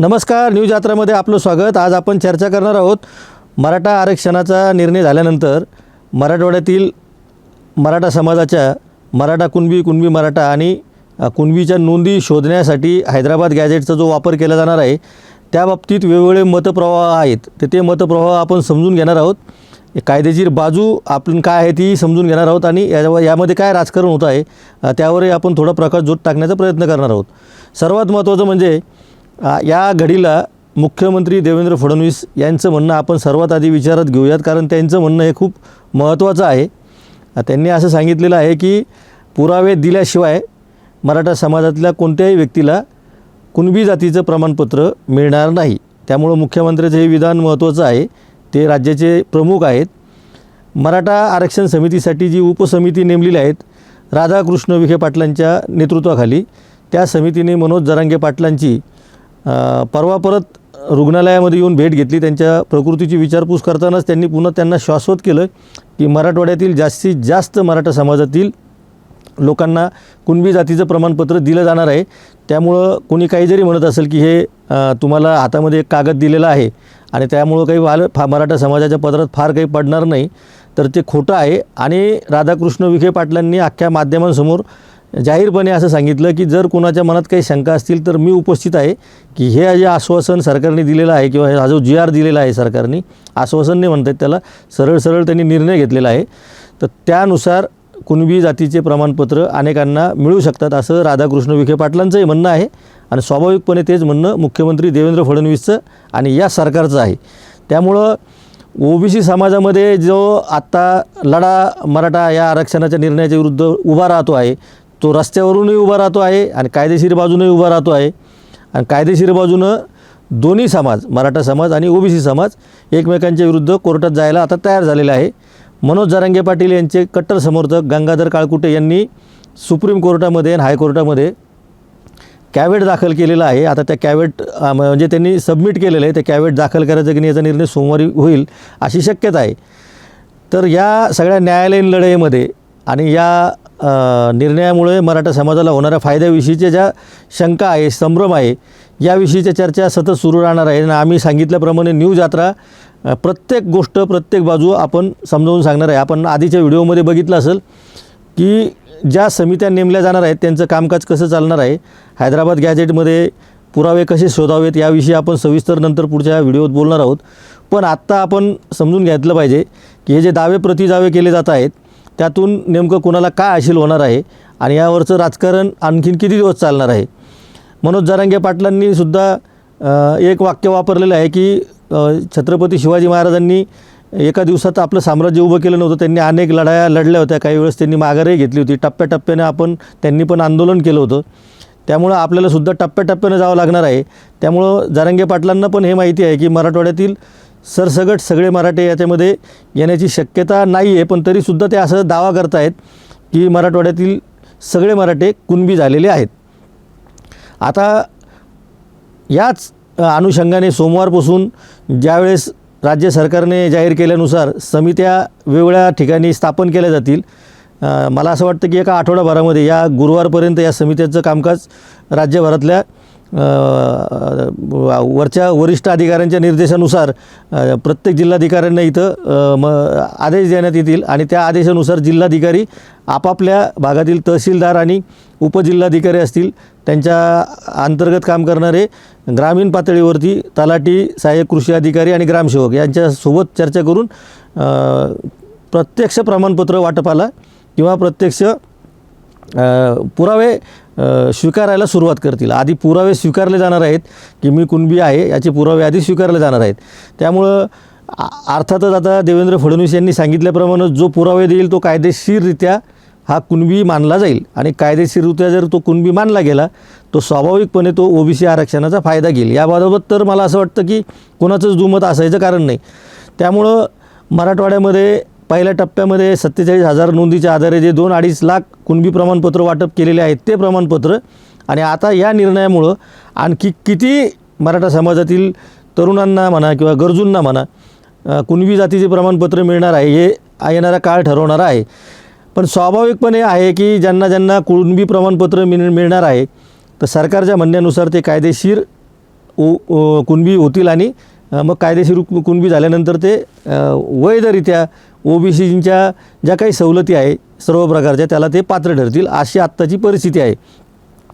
नमस्कार न्यूज यात्रामध्ये आपलं स्वागत. आज आपण चर्चा करणार आहोत मराठा आरक्षणाचा निर्णय झाल्यानंतर मराठवाड्यातील मराठा समाजाच्या मराठा कुणबी कुणबी मराठा आणि कुणबीच्या नोंदी शोधण्यासाठी हैदराबाद गॅजेटचा जो वापर केला जाणार आहे त्या बाबतीत वेगवेगळे मतप्रवाह आहेत. तर ते मतप्रवाह आपण समजून घेणार आहोत. कायदेशीर बाजू आपण काय आहे ती समजून घेणार आहोत आणि या यामध्ये काय राजकारण होत आहे त्यावरही आपण थोडा प्रकाश जोत टाकण्याचा प्रयत्न करणार आहोत. सर्वात महत्त्वाचं म्हणजे या घडीला मुख्यमंत्री देवेंद्र फडणवीस यांचं म्हणणं आपण सर्वात आधी विचारात घेऊयात कारण त्यांचं म्हणणं हे खूप महत्त्वाचं आहे. त्यांनी असं सांगितलेलं आहे की पुरावे दिल्याशिवाय मराठा समाजातल्या कोणत्याही व्यक्तीला कुणबी जातीचं प्रमाणपत्र मिळणार नाही. त्यामुळं मुख्यमंत्र्याचं हे विधान महत्त्वाचं आहे. ते राज्याचे प्रमुख आहेत. मराठा आरक्षण समितीसाठी जी उपसमिती नेमलेली आहेत राधाकृष्ण विखे पाटलांच्या नेतृत्वाखाली त्या समितीने मनोज जरांगे पाटलांची परवा परत रुग्णालयामध्ये येऊन भेट घेतली. त्यांच्या प्रकृतीची विचारपूस करतानाच त्यांनी पुन्हा त्यांना शाश्वत केलं की मराठवाड्यातील जास्तीत जास्त मराठा समाजातील लोकांना कुणबी जातीचं प्रमाणपत्र दिलं जाणार आहे. त्यामुळं कोणी काही जरी म्हणत असेल की हे तुम्हाला हातामध्ये एक कागद दिलेला आहे आणि त्यामुळं काही वाल फा मराठा समाजाच्या पदरात फार काही पडणार नाही तर ते खोटं आहे. आणि राधाकृष्ण विखे पाटलांनी अख्ख्या माध्यमांसमोर जाहीरपणे असं सांगितलं की जर कोणाच्या मनात काही शंका असतील तर मी उपस्थित आहे की हे जे आश्वासन सरकारने दिलेलं आहे किंवा हा जो जी आर दिलेला आहे सरकारने आश्वासन नाही म्हणतात त्याला सरळ सरळ त्यांनी निर्णय घेतलेला आहे. तर त्यानुसार कुणबी जातीचे प्रमाणपत्र अनेकांना मिळू शकतात असं राधाकृष्ण विखे पाटलांचंही म्हणणं आहे आणि स्वाभाविकपणे तेच म्हणणं मुख्यमंत्री देवेंद्र फडणवीसचं आणि या सरकारचं आहे. त्यामुळं ओबीसी समाजामध्ये जो आत्ता लढा मराठा या आरक्षणाच्या निर्णयाच्या विरुद्ध उभा राहतो आहे तो रस्त्यावरूनही उभा राहतो आहे आणि कायदेशीर बाजूनही उभा राहतो आहे. आणि कायदेशीर बाजूनं दोन्ही समाज मराठा समाज आणि ओबीसी समाज एकमेकांच्या विरुद्ध कोर्टात जायला आता तयार झालेला आहे. मनोज जारंगे पाटील यांचे कट्टर समर्थक गंगाधर काळकुटे यांनी सुप्रीम कोर्टामध्ये आणि हायकोर्टामध्ये कॅवेट दाखल केलेला आहे. आता त्या कॅवेट म्हणजे त्यांनी सबमिट केलेलं आहे. ते कॅवेट दाखल करायचं की नाही याचा निर्णय सोमवारी होईल अशी शक्यता आहे. तर या सगळ्या न्यायालयीन लढाईमध्ये आणि या निर्णयामुळे मराठा समाजाला होणाऱ्या फायद्याविषयीच्या ज्या शंका आहे संभ्रम आहे याविषयीच्या चर्चा सतत सुरू राहणार आहे. आणि आम्ही सांगितल्याप्रमाणे न्यूज यात्रा प्रत्येक गोष्ट प्रत्येक बाजू आपण समजावून सांगणार आहे. आपण आधीच्या व्हिडिओमध्ये बघितलं असेल की ज्या समित्या नेमल्या जाणार आहेत त्यांचं कामकाज कसं चालणार आहे हैदराबाद गॅजेटमध्ये पुरावे कसे शोधावेत याविषयी आपण सविस्तर नंतर पुढच्या व्हिडिओत बोलणार आहोत. पण आत्ता आपण समजून घेतलं पाहिजे की हे जे दावे प्रतिदावे केले जात आहेत त्यातून नेमकं कोणाला काय अशील होणार आहे? आणि यावरचं राजकारण आणखीन किती दिवस चालणार आहे? मनोज जरांगे पाटलांनी सुद्धा एक वाक्य वापरलेलं आहे की छत्रपती शिवाजी महाराजांनी एका दिवसात आपलं साम्राज्य उभं केलं नव्हतं. त्यांनी अनेक लढाया लढल्या होत्या. काही वेळेस त्यांनी माघारही घेतली होती. टप्प्याटप्प्याने आपण त्यांनी पण आंदोलन केलं होतं. त्यामुळं आपल्याला सुद्धा टप्प्याटप्प्यानं जावं लागणार आहे. त्यामुळं जारंगे पाटलांना पण हे माहिती आहे की मराठवाड्यातील सरसगट सगळे मराठे याच्यामध्ये येण्याची शक्यता नाही आहे पण तरीसुद्धा ते असं दावा करतायत की मराठवाड्यातील सगळे मराठे कुणबी झालेले आहेत. आता याच अनुषंगाने सोमवारपासून ज्यावेळेस राज्य सरकारने जाहीर केल्यानुसार समित्या वेगवेगळ्या ठिकाणी स्थापन केल्या जातील मला असं वाटतं की एका आठवडाभरामध्ये या गुरुवारपर्यंत या समित्यांचं कामकाज राज्यभरातल्या वरच्या वरिष्ठ अधिकाऱ्यांच्या निर्देशानुसार प्रत्येक जिल्हाधिकाऱ्यांना इथं म आदेश देण्यात येतील आणि त्या आदेशानुसार जिल्हाधिकारी आपापल्या भागातील तहसीलदार आणि उपजिल्हाधिकारी असतील. त्यांच्या अंतर्गत काम करणारे ग्रामीण पातळीवरती तलाठी सहाय्यक कृषी अधिकारी आणि ग्रामसेवक यांच्यासोबत चर्चा करून प्रत्यक्ष प्रमाणपत्र वाटपाला किंवा प्रत्यक्ष पुरावे स्वीकारायला सुरुवात करतील. आधी पुरावे स्वीकारले जाणार आहेत की मी कुणबी आहे याचे पुरावे आधी स्वीकारले जाणार आहेत. त्यामुळं आ- अर्थातच आता देवेंद्र फडणवीस यांनी सांगितल्याप्रमाणे जो पुरावे देईल तो कायदेशीररित्या हा कुणबी मानला जाईल. आणि कायदेशीररित्या जर तो कुणबी मानला गेला तो स्वाभाविकपणे तो ओबीसी आरक्षणाचा फायदा घेईल. याबाबत तर मला असं वाटतं की कोणाचंच दुमत असायचं कारण नाही. त्यामुळं मराठवाड्यामध्ये पहिल्या टप्प्यामध्ये सत्तेचाळीस हजार नोंदीच्या आधारे जे दोन अडीच लाख कुणबी प्रमाणपत्र वाटप केलेले आहेत ते प्रमाणपत्र. आणि आता या निर्णयामुळं आणखी किती मराठा समाजातील तरुणांना म्हणा किंवा गरजूंना म्हणा कुणबी जातीचे प्रमाणपत्र मिळणार आहे हे येणारा काळ ठरवणार आहे. पण स्वाभाविकपणे आहे की ज्यांना ज्यांना कुणबी प्रमाणपत्र मिळ मिळणार आहे तर सरकारच्या म्हणण्यानुसार ते कायदेशीर ओ कुणबी होतील आणि मग कायदेशीर कुणबी झाल्यानंतर ते वैधरित्या ओ बी सीच्या ज्या काही सवलती आहे सर्व प्रकारच्या त्याला ते पात्र ठरतील अशी आत्ताची परिस्थिती आहे.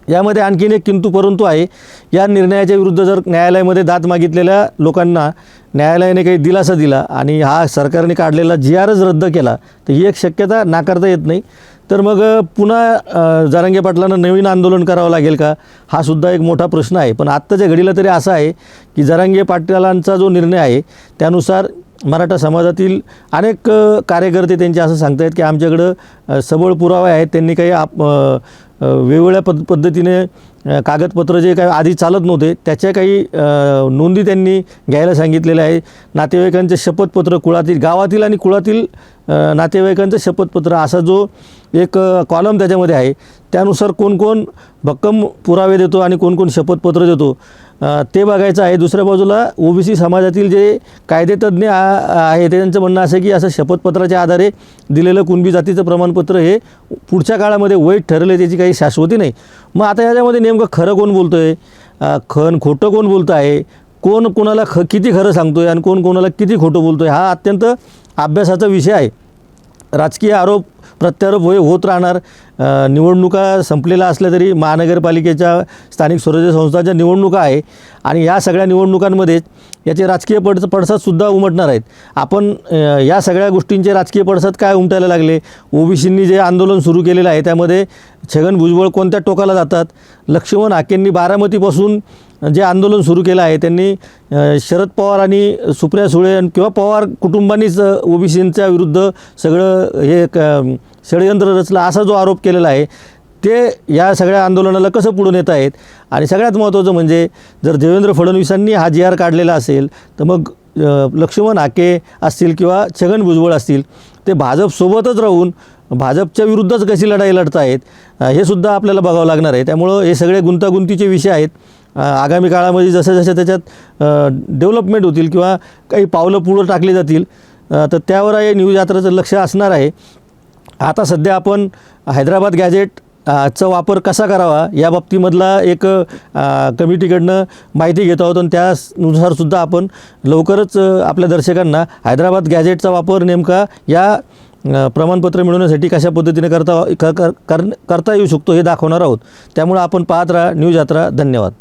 यामध्ये आणखीन एक किंतु परंतु आहे या निर्णयाच्या विरुद्ध जर न्यायालयामध्ये दाद मागितलेल्या लोकांना न्यायालयाने काही दिलासा दिला आणि हा सरकारने काढलेला जी आरच रद्द केला तर ही एक शक्यता नाकारता येत नाही. तर मग पुन्हा जारांगे पाटलांना नवीन आंदोलन करावं लागेल का? हा सुद्धा एक मोठा प्रश्न आहे. पण आत्ताच्या घडीला तरी असा आहे की जरांगे पाटलांचा जो निर्णय आहे त्यानुसार मराठा समाजातील अनेक कार्यकर्ते त्यांचे असं सांगतायत की आमच्याकडं सबळ पुरावे आहेत. त्यांनी काही आप वेगवेगळ्या पद पद्धतीने कागदपत्र जे काही आधी चालत नव्हते त्याच्या काही नोंदी त्यांनी घ्यायला सांगितलेल्या आहे नातेवाईकांचे शपथपत्र कुळातील गावातील आणि कुळातील नातेवाईकांचं शपथपत्र असा जो एक कॉलम त्याच्यामध्ये आहे त्यानुसार कोण कोण भक्कम पुरावे देतो आणि कोण कोण शपथपत्र देतो. ते बघायचं आहे. दुसऱ्या बाजूला ओबीसी समाजातील जे कायदेतज्ञ आ- आहे त्यांचं म्हणणं असं की असं शपथपत्राच्या आधारे दिलेलं कुणबी जातीचं प्रमाणपत्र हे पुढच्या काळामध्ये वैध ठरलं त्याची काही शाश्वती नाही. मग आता याच्यामध्ये नेमकं खरं कोण बोलतो आहे खन खोटं कोण बोलतं आहे? कोण कोणाला ख किती खरं सांगतो आहे आणि कोण कोणाला किती खोटं बोलतो आहे हा अत्यंत अभ्यासाचा विषय आहे. राजकीय आरोप प्रत्यारोप होय होत राहणार. निवडणुका संपलेल्या असल्या तरी महानगरपालिकेच्या स्थानिक स्वराज्य संस्थांच्या निवडणुका आहे. आणि या सगळ्या निवडणुकांमध्ये याचे राजकीय पड पडसादसुद्धा उमटणार आहेत. आपण या सगळ्या गोष्टींचे राजकीय पडसाद काय उमटायला लागले? ओबीसींनी जे आंदोलन सुरू केलेलं आहे त्यामध्ये छगन भुजबळ कोणत्या टोकाला जातात? लक्ष्मण हाकेंनी बारामतीपासून जे आंदोलन सुरू केलं आहे त्यांनी शरद पवार आणि सुप्रिया सुळे किंवा पवार कुटुंबांनीच ओबीसींच्या विरुद्ध सगळं हे क षडयंत्र रचलं असा जो आरोप केलेला आहे ते या सगळ्या आंदोलनाला कसं पुढून येत आहेत? आणि सगळ्यात महत्त्वाचं म्हणजे जर देवेंद्र फडणवीसांनी हा जी आर काढलेला असेल तर मग लक्ष्मण हाके असतील किंवा छगन भुजबळ असतील ते भाजपसोबतच राहून भाजपच्या विरुद्धच कशी लढाई लढत आहेत हे सुद्धा आपल्याला बघावं लागणार आहे. त्यामुळं हे सगळे गुंतागुंतीचे विषय आहेत. आगामी काळामध्ये जसं जसं त्याच्यात डेव्हलपमेंट होतील किंवा काही पावलं पुढं टाकली जातील तर त्यावर हे न्यूज यात्राचं लक्ष असणार आहे. आता सध्या आपण हैदराबाद गॅजेट चा वापर कसा करावा या बाबतीमधला एक कमिटीकडनं माहिती घेत आहोत आणि त्यानुसारसुद्धा आपण लवकरच आपल्या दर्शकांना हैदराबाद गॅजेटचा वापर नेमका या प्रमाणपत्र मिळवण्यासाठी कशा पद्धतीने करता क- कर- कर- करता येऊ शकतो हे दाखवणार आहोत. त्यामुळे आपण पाहत राहा न्यूज यात्रा धन्यवाद.